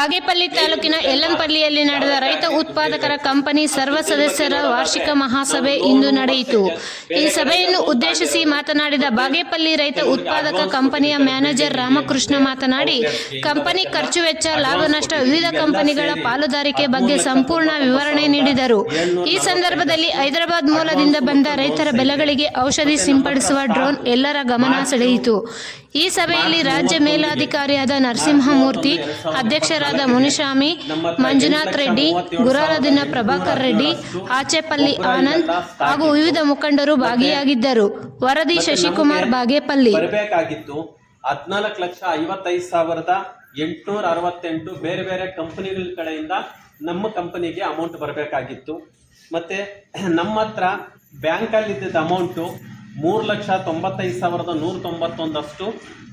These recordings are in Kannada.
ಬಾಗೇಪಲ್ಲಿ ತಾಲೂಕಿನ ಯಲ್ಲಂಪಲ್ಲಿಯಲ್ಲಿ ನಡೆದ ರೈತ ಉತ್ಪಾದಕರ ಕಂಪನಿ ಸರ್ವ ಸದಸ್ಯರ ವಾರ್ಷಿಕ ಮಹಾಸಭೆ ಇಂದು ನಡೆಯಿತು. ಈ ಸಭೆಯನ್ನು ಉದ್ದೇಶಿಸಿ ಮಾತನಾಡಿದ ಬಾಗೇಪಲ್ಲಿ ರೈತ ಉತ್ಪಾದಕ ಕಂಪನಿಯ ಮ್ಯಾನೇಜರ್ ರಾಮಕೃಷ್ಣ ಮಾತನಾಡಿ, ಕಂಪನಿ ಖರ್ಚು ವೆಚ್ಚ, ಲಾಭ ನಷ್ಟ ವಿವಿಧ ಕಂಪನಿಗಳ ಪಾಲುದಾರಿಕೆ ಬಗ್ಗೆ ಸಂಪೂರ್ಣ ವಿವರಣೆ ನೀಡಿದರು. ಈ ಸಂದರ್ಭದಲ್ಲಿ ಹೈದರಾಬಾದ್ ಮೂಲದಿಂದ ಬಂದ ರೈತರ ಬೆಳೆಗಳಿಗೆ ಔಷಧಿ ಸಿಂಪಡಿಸುವ ಡ್ರೋನ್ ಎಲ್ಲರ ಗಮನ ಸೆಳೆಯಿತು. ಈ ಸಭೆಯಲ್ಲಿ ರಾಜ್ಯ ಮೇಲಾಧಿಕಾರಿಯಾದ ನರಸಿಂಹಮೂರ್ತಿ, ಅಧ್ಯಕ್ಷರಾದ ಮುನಿಸ್ವಾಮಿ, ಮಂಜುನಾಥ್ ರೆಡ್ಡಿ ಗುರಾರದಿನ ಪ್ರಭಾಕರ್ ರೆಡ್ಡಿ, ಆಚೆಪಲ್ಲಿ ಆನಂದ್ ಹಾಗೂ ವಿವಿಧ ಮುಖಂಡರು ಭಾಗಿಯಾಗಿದ್ದರು. ವರದಿ ಶಶಿಕುಮಾರ್ ಬಾಗೇಪಲ್ಲಿ. ಬರಬೇಕಾಗಿತ್ತು ಹದಿನಾಲ್ಕು ಲಕ್ಷ ಐವತ್ತೈದು ಸಾವಿರದ ಎಂಟುನೂರ ಅರವತ್ತೆಂಟು ಬೇರೆ ಬೇರೆ ಕಂಪನಿಗಳ ಕಡೆಯಿಂದ ನಮ್ಮ ಕಂಪನಿಗೆ ಅಮೌಂಟ್ ಬರಬೇಕಾಗಿತ್ತು. ಮತ್ತೆ, ನಮ್ಮ ಹತ್ರ ಬ್ಯಾಂಕಲ್ಲಿ ಇದ್ದಿದ್ದ ಅಮೌಂಟು ಮೂರು ಲಕ್ಷ ತೊಂಬತ್ತೈದು ಸಾವಿರದ ನೂರ ತೊಂಬತ್ತೊಂದಷ್ಟು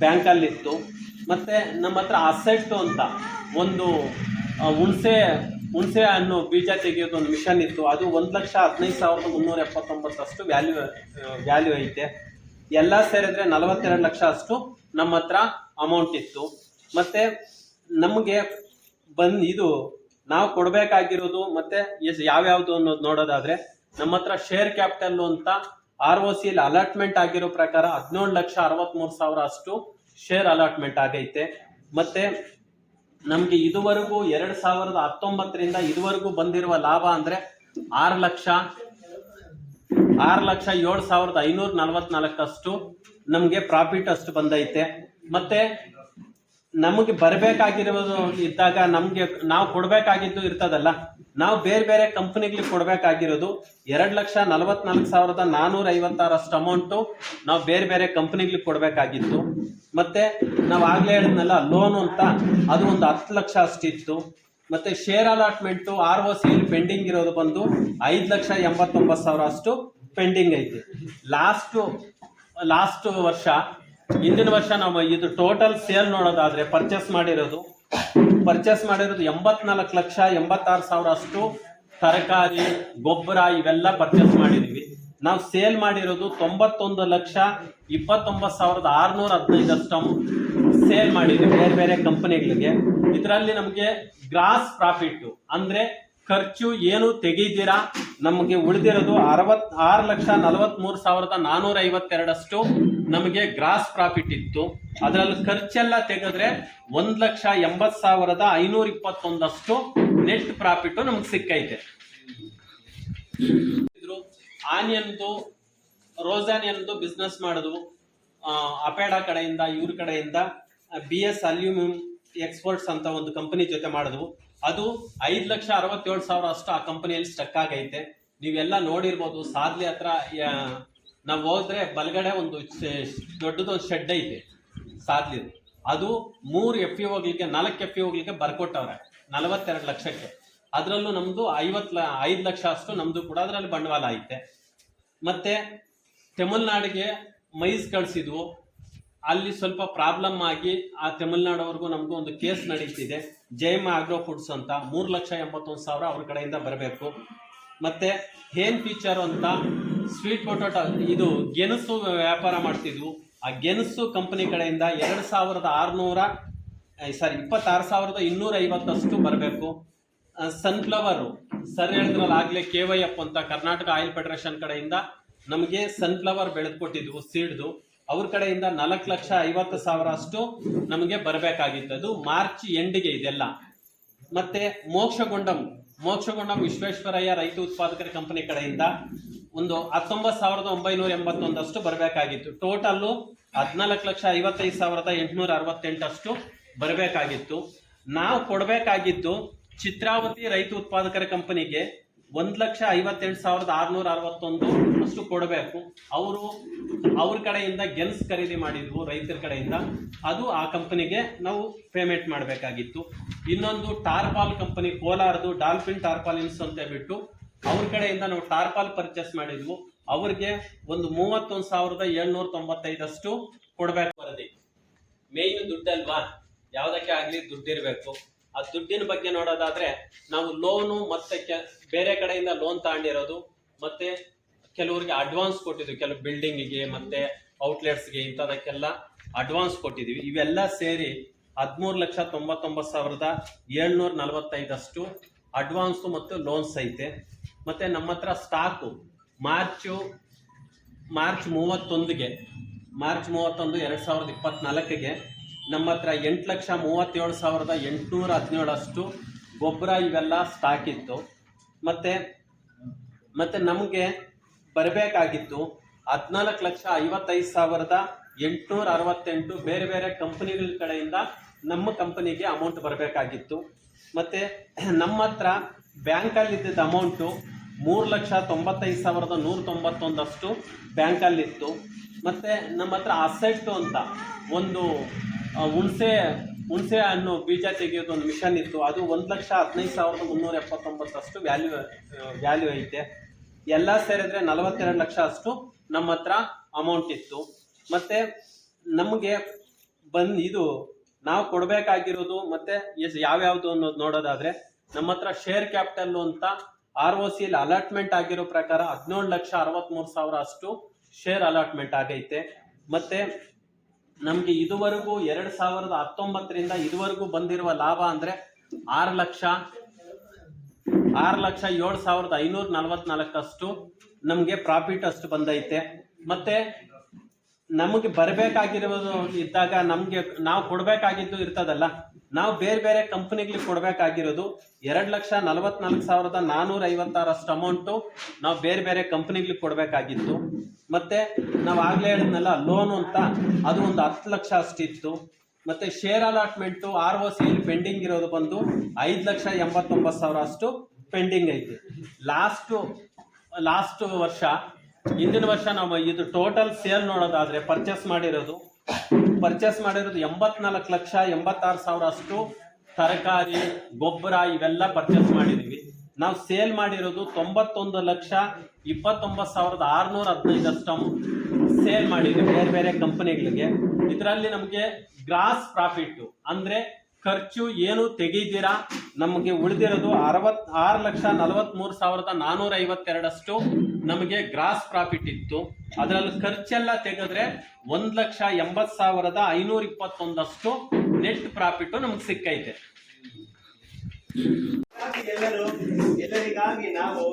ಬ್ಯಾಂಕಲ್ಲಿತ್ತು. ಮತ್ತು ನಮ್ಮ ಹತ್ರ ಅಸೆಟ್ಟು ಅಂತ ಒಂದು ಹುಣಸೆ ಹುಣಸೆ ಹಣ್ಣು ಬೀಜ ತೆಗೆಯೋದು ಒಂದು ಮಿಷನ್ ಇತ್ತು. ಅದು ಒಂದು ಲಕ್ಷ ಹದಿನೈದು ಸಾವಿರದ ಮುನ್ನೂರ ಎಪ್ಪತ್ತೊಂಬತ್ತಷ್ಟು ವ್ಯಾಲ್ಯೂ ವ್ಯಾಲ್ಯೂ ಐತೆ. ಎಲ್ಲ ಸೇರಿದ್ರೆ ನಲವತ್ತೆರಡು ಲಕ್ಷ ಅಷ್ಟು ನಮ್ಮ ಹತ್ರ ಅಮೌಂಟ್ ಇತ್ತು. ಮತ್ತು ನಮಗೆ ಬಂದು ಇದು, ನಾವು ಕೊಡಬೇಕಾಗಿರೋದು ಮತ್ತು ಎಸ್, ಯಾವ್ಯಾವುದು ಅನ್ನೋದು ನೋಡೋದಾದರೆ ನಮ್ಮ ಹತ್ರ ಶೇರ್ ಕ್ಯಾಪಿಟಲ್ಲು ಅಂತ ಆರ್ ಓ ಸಿ ಅಲಾಟ್ಮೆಂಟ್ ಆಗಿರೋ ಪ್ರಕಾರ ಹದಿನೇಳು ಲಕ್ಷ ಅರವತ್ಮೂರು ಸಾವಿರ ಅಷ್ಟು ಶೇರ್ ಅಲಾಟ್ಮೆಂಟ್ ಆಗೈತೆ. ಮತ್ತೆ ನಮ್ಗೆ ಇದುವರೆಗೂ ಎರಡ್ ಸಾವಿರದ ಹತ್ತೊಂಬತ್ತರಿಂದ ಇದುವರೆಗೂ ಬಂದಿರುವ ಲಾಭ ಅಂದ್ರೆ ಆರು ಲಕ್ಷ ಆರು ಲಕ್ಷ ಏಳು ಸಾವಿರದ ಐನೂರ ನಲವತ್ನಾಲ್ಕಷ್ಟು ನಮಗೆ ಪ್ರಾಫಿಟ್ ಅಷ್ಟು ಬಂದೈತೆ. ಮತ್ತೆ ನಮಗೆ ಬರಬೇಕಾಗಿರೋದು ಇದ್ದಾಗ ನಮಗೆ ನಾವು ಕೊಡಬೇಕಾಗಿದ್ದು ಇರ್ತದಲ್ಲ ನಾವು ಬೇರೆ ಬೇರೆ ಕಂಪನಿಗಳಿಗೆ ಕೊಡಬೇಕಾಗಿರೋದು ಎರಡು ಲಕ್ಷ ನಲವತ್ನಾಲ್ಕು ಸಾವಿರದ ನಾನ್ನೂರ ಐವತ್ತಾರಷ್ಟು ಅಮೌಂಟು ನಾವು ಬೇರೆ ಬೇರೆ ಕಂಪ್ನಿಗಳಿಗೆ ಕೊಡಬೇಕಾಗಿತ್ತು. ಮತ್ತು ನಾವು ಆಗಲೇ ಹೇಳಿದ್ನಲ್ಲ ಲೋನು ಅಂತ, ಅದು ಒಂದು ಹತ್ತು ಲಕ್ಷ ಅಷ್ಟಿತ್ತು ಮತ್ತು share allotment R O C pending ಇರೋದು ಬಂದು ಐದು ಲಕ್ಷ ಎಂಬತ್ತೊಂಬತ್ತು ಸಾವಿರ ಅಷ್ಟು ಪೆಂಡಿಂಗ್ ಐತೆ. ಲಾಸ್ಟು ಲಾಸ್ಟು ವರ್ಷ, ಹಿಂದಿನ ವರ್ಷ ನಾವು ಇದು ಟೋಟಲ್ ಸೇಲ್ ನೋಡೋದಾದರೆ ಪರ್ಚೇಸ್ ಮಾಡಿರೋದು ಪರ್ಚೇಸ್ ಮಾಡಿರೋದು ಎಂಬತ್ನಾಲ್ಕು ಲಕ್ಷ ಎಂಬತ್ತಾರು ಸಾವಿರ ಅಷ್ಟು ತರಕಾರಿ, ಗೊಬ್ಬರ ಇವೆಲ್ಲ ಪರ್ಚೇಸ್ ಮಾಡಿದೀವಿ. ನಾವು ಸೇಲ್ ಮಾಡಿರೋದು ತೊಂಬತ್ತೊಂದು ಲಕ್ಷ ಇಪ್ಪತ್ತೊಂಬತ್ತು ಸಾವಿರದ ಆರುನೂರ ಹದಿನೈದಷ್ಟು ಸೇಲ್ ಮಾಡಿದ್ವಿ, ಬೇರೆ ಬೇರೆ ಕಂಪನಿಗಳಿಗೆ ಇದರಲ್ಲಿ ನಮಗೆ ಗ್ರಾಸ್ ಪ್ರಾಫಿಟ್ ಅಂದ್ರೆ ಖರ್ಚು ಏನು ತೆಗೀದಿರಾ ನಮಗೆ ಉಳಿದಿರೋದು ಅರವತ್ ಆರು ಲಕ್ಷ ನಲವತ್ಮೂರು ಸಾವಿರದ ನಾನೂರ ಐವತ್ತೆರಡಷ್ಟು ನಮಗೆ ಗ್ರಾಸ್ ಪ್ರಾಫಿಟ್ ಇತ್ತು. ಅದರಲ್ಲಿ ಖರ್ಚೆಲ್ಲ ತೆಗೆದ್ರೆ ಒಂದು ಲಕ್ಷ ಎಂಬತ್ ಸಾವಿರದ ಐನೂರ ಇಪ್ಪತ್ತೊಂದಷ್ಟು ನೆಟ್ ಪ್ರಾಫಿಟ್ಟು ನಮ್ಗೆ ಸಿಕ್ಕೈತೆ. ಆನಿಯನ್ದು ರೋಸ್ ಬಿಸ್ನೆಸ್ ಮಾಡಿದ್ವು ಅಪೇಡಾ ಕಡೆಯಿಂದ, ಇವ್ರ ಕಡೆಯಿಂದ ಬಿ ಎಸ್ ಅಲ್ಯೂಮಿನಿಯಂ ಎಕ್ಸ್ಪೋರ್ಟ್ಸ್ ಅಂತ ಒಂದು ಕಂಪನಿ ಜೊತೆ ಮಾಡಿದ್ವು ಅದು ಐದು ಲಕ್ಷ ಅರವತ್ತೇಳು ಸಾವಿರ ಅಷ್ಟು ಆ ಕಂಪನಿಯಲ್ಲಿ ಸ್ಟಕ್ ಆಗೈತೆ. ನೀವೆಲ್ಲ ನೋಡಿರ್ಬೋದು, ಸಾದ್ಲಿ ಹತ್ರ ನಾವು ಹೋದ್ರೆ ಬಲಗಡೆ ಒಂದು ದೊಡ್ಡದೊಂದು ಶೆಡ್ ಐತೆ, ಸಾದ್ಲಿ. ಅದು ಮೂರು ಎಫ್ ಇ ಹೋಗ್ಲಿಕ್ಕೆ, ನಾಲ್ಕು ಎಫ್ ಇ ಹೋಗ್ಲಿಕ್ಕೆ ಬರ್ಕೊಟ್ಟವ್ರೆ, ನಲವತ್ತೆರಡು ಲಕ್ಷಕ್ಕೆ. ಅದರಲ್ಲೂ ನಮ್ದು ಐವತ್ತು ಲ, ಐದು ಲಕ್ಷ ಅಷ್ಟು ನಮ್ದು ಕೂಡ ಅದರಲ್ಲಿ ಬಂಡವಾಳ ಐತೆ. ಮತ್ತೆ, ತಮಿಳ್ನಾಡಿಗೆ ಮೈಸ್ ಕಳಿಸಿದ್ವು. ಅಲ್ಲಿ ಸ್ವಲ್ಪ ಪ್ರಾಬ್ಲಮ್ ಆಗಿ ಆ ತಮಿಳ್ನಾಡವ್ರಿಗೂ ನಮಗೂ ಒಂದು ಕೇಸ್ ನಡೀತಿದೆ. ಜೈಮ ಆಗ್ರೋ ಫುಡ್ಸ್ ಅಂತ. ಮೂರು ಲಕ್ಷ ಎಂಬತ್ತೊಂದು ಸಾವಿರ ಅವ್ರ ಕಡೆಯಿಂದ ಬರಬೇಕು. ಮತ್ತೆ ಹೇನ್ ಫೀಚರ್ ಅಂತ ಸ್ವೀಟ್ ಪೊಟೊಟೊ ಇದು ಗೆಣಸು ವ್ಯಾಪಾರ ಮಾಡ್ತಿದ್ವು. ಆ ಗೆಣಸು ಕಂಪನಿ ಕಡೆಯಿಂದ ಎರಡು ಸಾವಿರದ ಆರುನೂರ ಸಾರಿ ಇಪ್ಪತ್ತಾರು ಸಾವಿರದ ಇನ್ನೂರ ಐವತ್ತಷ್ಟು ಬರಬೇಕು. ಸನ್ಫ್ಲವರು ಸರ್ ಹೇಳಿದ್ರಲ್ಲ, ಆಗಲೇ ಕೆ ವೈ ಎಫ್ ಅಂತ ಕರ್ನಾಟಕ ಆಯಿಲ್ ಫೆಡರೇಷನ್ ಕಡೆಯಿಂದ ನಮಗೆ ಸನ್ಫ್ಲವರ್ ಬೆಳೆದು ಕೊಟ್ಟಿದ್ವು ಸೀಡ್ದು ಅವ್ರ ಕಡೆಯಿಂದ ನಾಲ್ಕು ಲಕ್ಷ ಐವತ್ತು ಸಾವಿರ ಅಷ್ಟು ನಮಗೆ ಬರಬೇಕಾಗಿತ್ತು ಅದು ಮಾರ್ಚ್ ಎಂಡಿಗೆ ಇದೆಲ್ಲ. ಮತ್ತೆ ಮೋಕ್ಷಗೊಂಡಂ. ಮೋಕ್ಷಗೊಂಡಂ ವಿಶ್ವೇಶ್ವರಯ್ಯ ರೈತ ಉತ್ಪಾದಕರ ಕಂಪನಿ ಕಡೆಯಿಂದ ಒಂದು ಹತ್ತೊಂಬತ್ತು ಸಾವಿರದ ಒಂಬೈನೂರ ಎಂಬತ್ತೊಂದಷ್ಟು ಬರಬೇಕಾಗಿತ್ತು. ಟೋಟಲ್ಲು ಹದಿನಾಲ್ಕು ಲಕ್ಷ ಐವತ್ತೈದು ಸಾವಿರದ ಎಂಟುನೂರ ಅರವತ್ತೆಂಟಷ್ಟು ಬರಬೇಕಾಗಿತ್ತು. ನಾವು ಕೊಡಬೇಕಾಗಿದ್ದು ಚಿತ್ರಾವತಿ ರೈತ ಉತ್ಪಾದಕರ ಕಂಪನಿಗೆ ಒಂದು ಲಕ್ಷ ಐವತ್ತೆಂಟು ಸಾವಿರದ ಆರುನೂರ ಅರವತ್ತೊಂದು ಅಷ್ಟು ಕೊಡಬೇಕು. ಅವರು ಅವ್ರ ಕಡೆಯಿಂದ ಗೆಲ್ಸ್ ಖರೀದಿ ಮಾಡಿದ್ವು ರೈತರ ಕಡೆಯಿಂದ. ಅದು ಆ ಕಂಪನಿಗೆ ನಾವು ಪೇಮೆಂಟ್ ಮಾಡಬೇಕಾಗಿತ್ತು. ಇನ್ನೊಂದು ಟಾರ್ಪಾಲ್ ಕಂಪನಿ ಕೋಲಾರದು ಡಾಲ್ಫಿನ್ ಟಾರ್ಪಾಲಿನ್ಸ್ ಅಂತ ಬಿಟ್ಟು ಅವ್ರ ಕಡೆಯಿಂದ ನಾವು ಟಾರ್ಪಾಲ್ ಪರ್ಚೇಸ್ ಮಾಡಿದ್ವು. ಅವ್ರಿಗೆ ಒಂದು ಮೂವತ್ತೊಂದು ಸಾವಿರದ ಏಳ್ನೂರ ತೊಂಬತ್ತೈದಷ್ಟು ಕೊಡಬೇಕು ವರದಿ. ಮೇಯ್ನ್ ದುಡ್ಡಲ್ವಾ? ಯಾವುದಕ್ಕೆ ಆಗಲಿ ದುಡ್ಡಿರ್ಬೇಕು. ಆ ದುಡ್ಡಿನ ಬಗ್ಗೆ ನೋಡೋದಾದ್ರೆ ನಾವು ಲೋನು ಮತ್ತೆ ಬೇರೆ ಕಡೆಯಿಂದ ಲೋನ್ ತಗೊಂಡಿರೋದು, ಮತ್ತೆ ಕೆಲವರಿಗೆ ಅಡ್ವಾನ್ಸ್ ಕೊಟ್ಟಿದ್ವಿ ಕೆಲವು ಬಿಲ್ಡಿಂಗಿಗೆ ಮತ್ತೆ ಔಟ್ಲೆಟ್ಸ್ಗೆ ಇಂಥದಕ್ಕೆಲ್ಲ ಅಡ್ವಾನ್ಸ್ ಕೊಟ್ಟಿದ್ವಿ ಇವೆಲ್ಲ ಸೇರಿ ಹದಿಮೂರು ಲಕ್ಷ ತೊಂಬತ್ತೊಂಬತ್ತು ಸಾವಿರದ ಏಳ್ನೂರ ನಲವತ್ತೈದಷ್ಟು ಅಡ್ವಾನ್ಸು ಮತ್ತು ಲೋನ್ಸ್ ಐತೆ ಮತ್ತು ನಮ್ಮ ಹತ್ರ ಸ್ಟಾಕು ಮಾರ್ಚು ಮಾರ್ಚ್ ಮೂವತ್ತೊಂದಿಗೆ ಮಾರ್ಚ್ ಮೂವತ್ತೊಂದು ಎರಡು ಸಾವಿರದ ಇಪ್ಪತ್ತ್ನಾಲ್ಕಿಗೆ ನಮ್ಮ ಹತ್ರ ಎಂಟು ಲಕ್ಷ ಮೂವತ್ತೇಳು ಸಾವಿರದ ಎಂಟುನೂರ ಹದಿನೇಳಷ್ಟು ಗೊಬ್ಬರ ಇವೆಲ್ಲ ಸ್ಟಾಕ್ ಇತ್ತು. ಮತ್ತು ಮತ್ತು ನಮಗೆ ಬರಬೇಕಾಗಿತ್ತು ಹದಿನಾಲ್ಕು ಲಕ್ಷ ಐವತ್ತೈದು ಸಾವಿರದ ಎಂಟುನೂರ ಅರವತ್ತೆಂಟು ಬೇರೆ ಬೇರೆ ಕಂಪನಿಗಳ ಕಡೆಯಿಂದ ನಮ್ಮ ಕಂಪನಿಗೆ ಅಮೌಂಟ್ ಬರಬೇಕಾಗಿತ್ತು. ಮತ್ತು ನಮ್ಮ ಹತ್ರ ಬ್ಯಾಂಕಲ್ಲಿದ್ದ ಅಮೌಂಟು ಮೂರು ಲಕ್ಷ ತೊಂಬತ್ತೈದು ಸಾವಿರದ ನೂರ ತೊಂಬತ್ತೊಂದಷ್ಟು ಬ್ಯಾಂಕಲ್ಲಿತ್ತು. ಮತ್ತು ನಮ್ಮ ಹತ್ರ ಅಸೆಟ್ಟು ಅಂತ ಒಂದು ಹುಣಸೆ ಹುಣಸೆ ಹಣ್ಣು ಬೀಜ ತೆಗೆಯೋದು ಒಂದು ಮಿಷನ್ ಇತ್ತು. ಅದು ಒಂದು ಲಕ್ಷ ಹದಿನೈದು ಸಾವಿರದ ಮುನ್ನೂರ ಎಪ್ಪತ್ತೊಂಬತ್ತಷ್ಟು ವ್ಯಾಲ್ಯೂ ವ್ಯಾಲ್ಯೂ ಐತೆ. ಎಲ್ಲ ಸೇರಿದ್ರೆ ನಲವತ್ತೆರಡು ಲಕ್ಷ ಅಷ್ಟು ನಮ್ಮ ಹತ್ರ ಅಮೌಂಟ್ ಇತ್ತು. ಮತ್ತು ನಮಗೆ ಬಂದು ಇದು ನಾವು ಕೊಡಬೇಕಾಗಿರೋದು ಮತ್ತು ಎಸ್ ಯಾವ್ಯಾವುದು ಅನ್ನೋದು ನೋಡೋದಾದರೆ ನಮ್ಮ ಹತ್ರ ಶೇರ್ ಕ್ಯಾಪಿಟಲ್ಲು ಅಂತ ಆರ್ ಒ ಸಿಯಲ್ಲಿ ಅಲಾಟ್ಮೆಂಟ್ ಆಗಿರೋ ಪ್ರಕಾರ ಹದಿನೇಳು ಲಕ್ಷ ಅರವತ್ತ್ಮೂರು ಸಾವಿರ ಅಷ್ಟು ಶೇರ್ ಅಲಾಟ್ಮೆಂಟ್ ಆಗೈತೆ. ಮತ್ತು ನಮಗೆ ಇದುವರೆಗೂ ಎರಡು ಸಾವಿರದ ಹತ್ತೊಂಬತ್ತರಿಂದ ಇದುವರೆಗೂ ಬಂದಿರುವ ಲಾಭ ಅಂದರೆ ಆರು ಲಕ್ಷ ಆರು ಲಕ್ಷ ಏಳು ಸಾವಿರದ ಐನೂರ ನಲವತ್ನಾಲ್ಕಷ್ಟು ನಮಗೆ ಪ್ರಾಫಿಟ್ ಅಷ್ಟು ಬಂದೈತೆ. ಮತ್ತೆ ನಮಗೆ ಬರಬೇಕಾಗಿರೋದು ಇದ್ದಾಗ ನಮಗೆ ನಾವು ಕೊಡಬೇಕಾಗಿದ್ದು ಇರ್ತದಲ್ಲ, ನಾವು ಬೇರೆ ಬೇರೆ ಕಂಪನಿಗಳಿಗೆ ಕೊಡಬೇಕಾಗಿರೋದು ಎರಡು ಲಕ್ಷ ನಲವತ್ನಾಲ್ಕು ಸಾವಿರದ ನಾನೂರ ಐವತ್ತಾರಷ್ಟು ಅಮೌಂಟು ನಾವು ಬೇರೆ ಬೇರೆ ಕಂಪ್ನಿಗಳಿಗೆ ಕೊಡಬೇಕಾಗಿತ್ತು. ಮತ್ತೆ ನಾವು ಆಗಲೇ ಹೇಳಿದ್ನಲ್ಲ, ಲೋನು ಅಂತ, ಅದು ಒಂದು ಹತ್ತು ಲಕ್ಷ ಅಷ್ಟಿತ್ತು ಮತ್ತೆ ಶೇರ್ ಅಲಾಟ್ಮೆಂಟು ಆರ್ ಒ ಸಿಯಲ್ಲಿ ಪೆಂಡಿಂಗ್ ಇರೋದು ಬಂದು ಐದು ಲಕ್ಷ ಎಂಬತ್ತೊಂಬತ್ತು ಸಾವಿರ ಅಷ್ಟು ಪೆಂಡಿಂಗ್ ಐತೆ. ಲಾಸ್ಟು ಲಾಸ್ಟ್ ವರ್ಷ ಹಿಂದಿನ ವರ್ಷ ನಾವು ಇದು ಟೋಟಲ್ ಸೇಲ್ ನೋಡೋದಾದ್ರೆ ಪರ್ಚೇಸ್ ಮಾಡಿರೋದು. ಪರ್ಚೇಸ್ ಮಾಡಿರೋದು ಎಂಬತ್ನಾಲ್ಕು ಲಕ್ಷ ಎಂಬತ್ತಾರು ಸಾವಿರ ಅಷ್ಟು ತರಕಾರಿ, ಗೊಬ್ಬರ ಇವೆಲ್ಲ ಪರ್ಚೇಸ್ ಮಾಡಿದೀವಿ. ನಾವು ಸೇಲ್ ಮಾಡಿರೋದು ತೊಂಬತ್ತೊಂದು ಲಕ್ಷ ಇಪ್ಪತ್ತೊಂಬತ್ತು ಸಾವಿರದ ಆರುನೂರ ಹದಿನೈದಷ್ಟು ಸೇಲ್ ಮಾಡಿದ್ವಿ ಬೇರೆ ಬೇರೆ ಕಂಪನಿಗಳಿಗೆ. ಇದರಲ್ಲಿ ನಮಗೆ ಗ್ರಾಸ್ ಪ್ರಾಫಿಟ್ಟು ಅಂದ್ರೆ ಖರ್ಚು ಏನು ತೆಗೀದಿರಾ ನಮಗೆ ಉಳಿದಿರೋದು ಅರವತ್ ಆರು ಲಕ್ಷ ನಲವತ್ತ್ಮೂರು ಸಾವಿರದ ನಾನ್ನೂರ ಐವತ್ತೆರಡಷ್ಟು ನಮಗೆ ಗ್ರಾಸ್ ಪ್ರಾಫಿಟ್ ಇತ್ತು. ಅದರಲ್ಲಿ ಖರ್ಚೆಲ್ಲ ತೆಗೆದ್ರೆ ಒಂದ್ ಲಕ್ಷ ಎಂಬತ್ ಸಾವಿರದ ಐನೂರ ಇಪ್ಪತ್ತೊಂದಷ್ಟು ನೆಟ್ ಪ್ರಾಫಿಟ್ ನಮಗೆ ಸಿಕ್ಕೈತೆ. ಎಲ್ಲರೂ, ಎಲ್ಲರಿಗಾಗಿ ನಾವು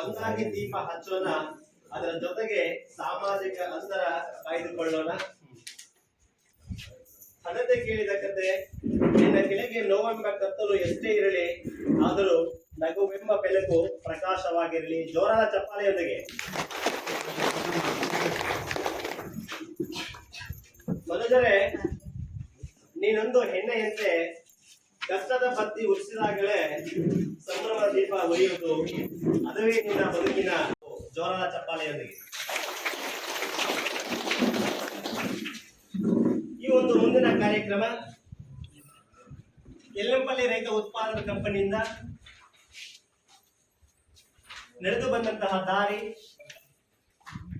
ಒಂದಾಗಿ ದೀಪ ಹಚ್ಚೋಣ. ಅದರ ಜೊತೆಗೆ ಸಾಮಾಜಿಕ ಅಂತರ ಕಾಯ್ದುಕೊಳ್ಳೋಣ. ಹಣತೆ ಕೇಳಿದ ಕತೆ, ನಿನ್ನ ಕೆಳಗೆ ನೋವೆಂಬ ಕತ್ತಲು ಎಷ್ಟೇ ಇರಲಿ, ಆದರೂ ನಗುವೆಂಬ ಬೆಳಕು ಪ್ರಕಾಶವಾಗಿರಲಿ. ಜೋರಾದ ಚಪ್ಪಾಳೆಯೊಂದಿಗೆ ಮನುಜರೇ, ನೀನೊಂದು ಹೆಣ್ಣೆಯಂತೆ ಕಷ್ಟದ ಬತ್ತಿ ಉರಿಸಿದಾಗಲೇ ಸಂಭ್ರಮ ದೀಪ ಉರಿಯುವುದು ಅದುವೇ ನಿನ್ನ ಬದುಕಿನ ಜೋರಾದ ಚಪ್ಪಾಳೆಯೊಂದಿಗೆ ಈ ಒಂದು ಮುಂದಿನ ಕಾರ್ಯಕ್ರಮ ಎಲ್ಲಂಪಲ್ಲಿ ರೈತ ಉತ್ಪಾದನಾ ಕಂಪನಿಯಿಂದ ನಡೆದು ಬಂದಂತಹ ದಾರಿ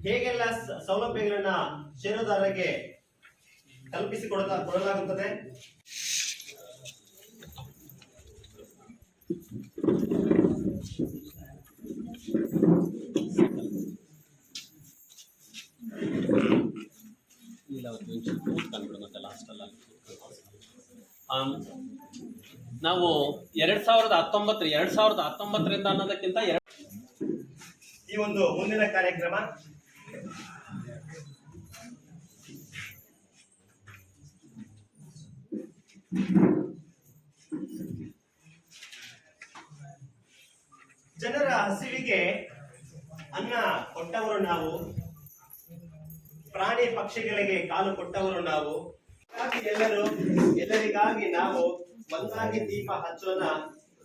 ಹೇಗೆಲ್ಲ ಸೌಲಭ್ಯಗಳನ್ನ ಷೇರುದಾರರಿಗೆ ಕಲ್ಪಿಸಿಕೊಡಲ ಕೊಡಲಾಗುತ್ತದೆ? ನಾವು ಎರಡ್ ಸಾವಿರದ ಹತ್ತೊಂಬತ್ತು ಎರಡ್ ಸಾವಿರದ ಹತ್ತೊಂಬತ್ತರಿಂದ ಅನ್ನೋದಕ್ಕಿಂತ ಒಂದು ಮುಂದಿನ ಕಾರ್ಯಕ್ರಮ. ಜನರ ಹಸಿವಿಗೆ ಅನ್ನ ಕೊಟ್ಟವರು ನಾವು. ಪ್ರಾಣಿ ಪಕ್ಷಿಗಳಿಗೆ ಕಾಲು ಕೊಟ್ಟವರು ನಾವು. ಎಲ್ಲರೂ, ಎಲ್ಲರಿಗಾಗಿ ನಾವು ಒಂದಾಗಿ ದೀಪ ಹಚ್ಚೋಣ.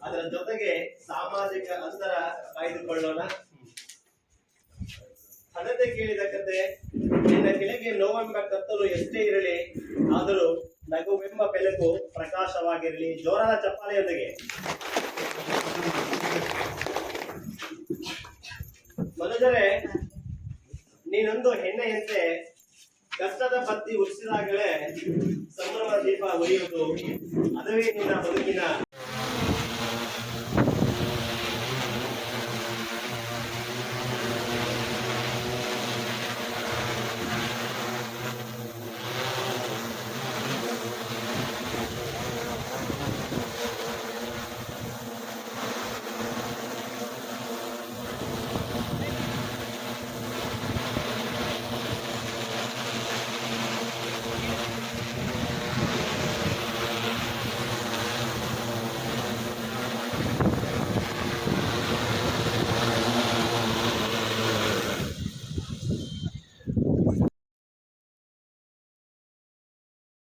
ಅದರ ಜೊತೆಗೆ ಸಾಮಾಜಿಕ ಅಂತರ ಕಾಯ್ದುಕೊಳ್ಳೋಣ. ಹಣತೆ ಕೇಳಿದ ಕತೆ ನಿನ್ನ ಕೆಳಗೆ ನೋವೆಂಬ ಕತ್ತಲು ಎಷ್ಟೇ ಇರಲಿ, ಆದರೂ ನಗುವೆಂಬ ಬೆಲಕು ಪ್ರಕಾಶವಾಗಿರಲಿ. ಜೋರಾದ ಚಪ್ಪಾಳೆಯೊಂದಿಗೆ. ಮನುಜರೇ, ನೀನೊಂದು ಹೆಣ್ಣೆಯಂತೆ ಕಷ್ಟದ ಪತ್ತಿ ಉರಿಸಿದಾಗಲೇ ಸಂಭ್ರಮ ದೀಪ ಉರಿಯುವುದು. ಅದುವೇ ನಿನ್ನ ಬದುಕಿನ